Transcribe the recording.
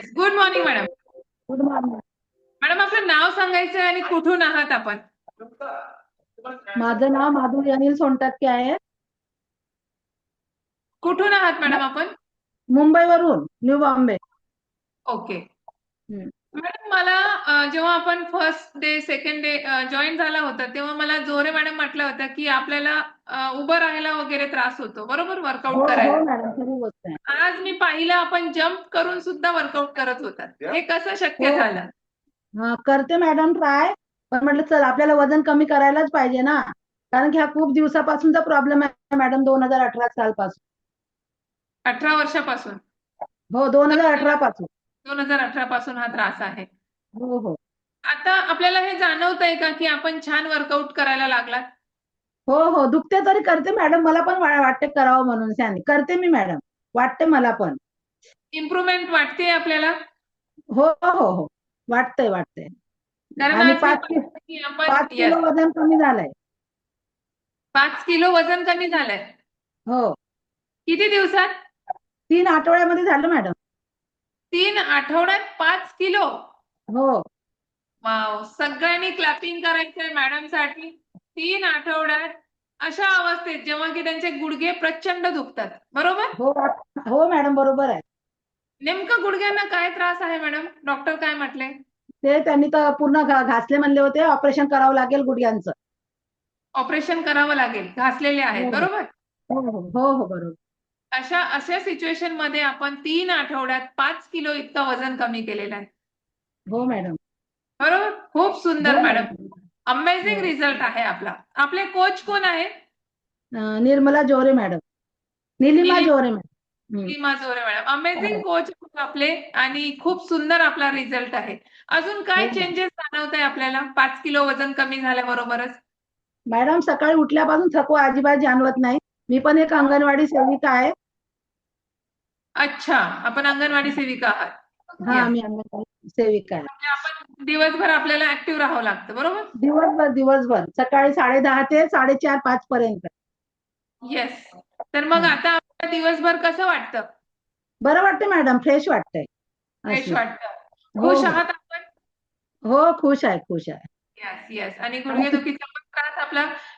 Yes good morning madam good morning madam आपलं नाव सांगायचं आणि कुठून आहात आपण? माझं नाव माधुरी अनिल सोनटक्के आहे. कुठून आहात मॅडम आपण? मुंबईवरून new Bombay. Okay hmm. Madam मला जेव्हा आपण first day second day join झाला होता तेव्हा मला जोरे मॅडम म्हटलं होतं की आपल्याला उभं राहायला वगैरे त्रास होतो. बरोबर हो वर्कआउट हो करायला? गोष्ट आहे. आज मी पाहिलं आपण जम्प करून सुद्धा वर्कआउट करत होतात हे कसं शक्य हो. झालं? हा करते मॅडम ट्राय पण म्हटलं चल आपल्याला वजन कमी करायलाच पाहिजे ना. कारण की हा खूप दिवसापासूनचा प्रॉब्लेम आहे मॅडम दोन हजार अठरा सालपासून. अठरा वर्षापासून. हो दोन हजार अठरा पासून दोन हजार अठरा पासून हा त्रास आहे. हो हो. आता आपल्याला हे जाणवत आहे का की आपण छान वर्कआउट करायला लागलात? हो हो. दुखते तरी करते मॅडम. मला पण वा- वाटते करावं म्हणून करते मी मॅडम. वाटते मला पण. इम्प्रुव्हमेंट वाटते आपल्याला? हो हो हो. वाटतंय वाटतंय. कारण आणि आज मी पाच पाहिलं की आपण पाच yes, किलो वजन कमी झालंय. पाच किलो वजन कमी झालंय? हो. किती दिवसात? तीन आठवड्यामध्ये झालं मॅडम. तीन आठवड्यात पाच किलो. हो. वाव सगळ्यांनी क्लॅपिंग करायचंय मॅडमसाठी. तीन आठवड्यात अशा अवस्थेत जेव्हा की त्यांचे गुडघे प्रचंड दुखतात बरोबर? हो हो मॅडम बरोबर आहे. नेमकं गुडघ्यांना काय त्रास आहे मॅडम डॉक्टर काय म्हटले? ते त्यांनी तर पूर्ण घा- घासले म्हणले होते ऑपरेशन करावं लागेल गुडघ्यांचं. ऑपरेशन करावं लागेल घासलेले आहेत हो. बरोबर? हो हो हो बरोबर. अशा अशा सिच्युएशनमध्ये आपण तीन आठवड्यात पाच किलो इतकं वजन कमी केलेलं आहे. हो मॅडम. बरोबर? खूप सुंदर हो, मॅडम. अमेझिंग हो. रिझल्ट आहे आपला. आपले कोच कोण आहेत? अं, निर्मला जोरे मॅडम. निलिमा जोरे मॅडम. नीलिमा जोरे मॅडम. अमेझिंग कोच आपले आणि खूप सुंदर आपला रिझल्ट आहे. अजून काय हो. चेंजेस जाणवत आहे आपल्याला? पाच किलो वजन कमी झाल्याबरोबरच. मॅडम सकाळी उठल्यापासून थकवा अजिबात जाणवत नाही. मी पण एक अंगणवाडी सेविका आहे. अच्छा आपण अंगणवाडी सेविका आहात. हा. मी अंगणवाडी सेविका आहे. म्हणजे आपण दिवसभर आपल्याला ऍक्टिव्ह राहावं लागतं बरोबर? दिवसभर दिवसभर. सकाळी साडे दहा ते साडेचार पाच पर्यंत. येस तर मग. आता आपल्याला दिवसभर कसं वाटतं? बरं वाटतंय मॅडम. फ्रेश वाटतंय. फ्रेश असं. वाटतं. हो, खुश हो. आहात आपण? हो खुश आहे खुश आहे. येस येस आणि गुडघेदुखीचा पण त्रास आपला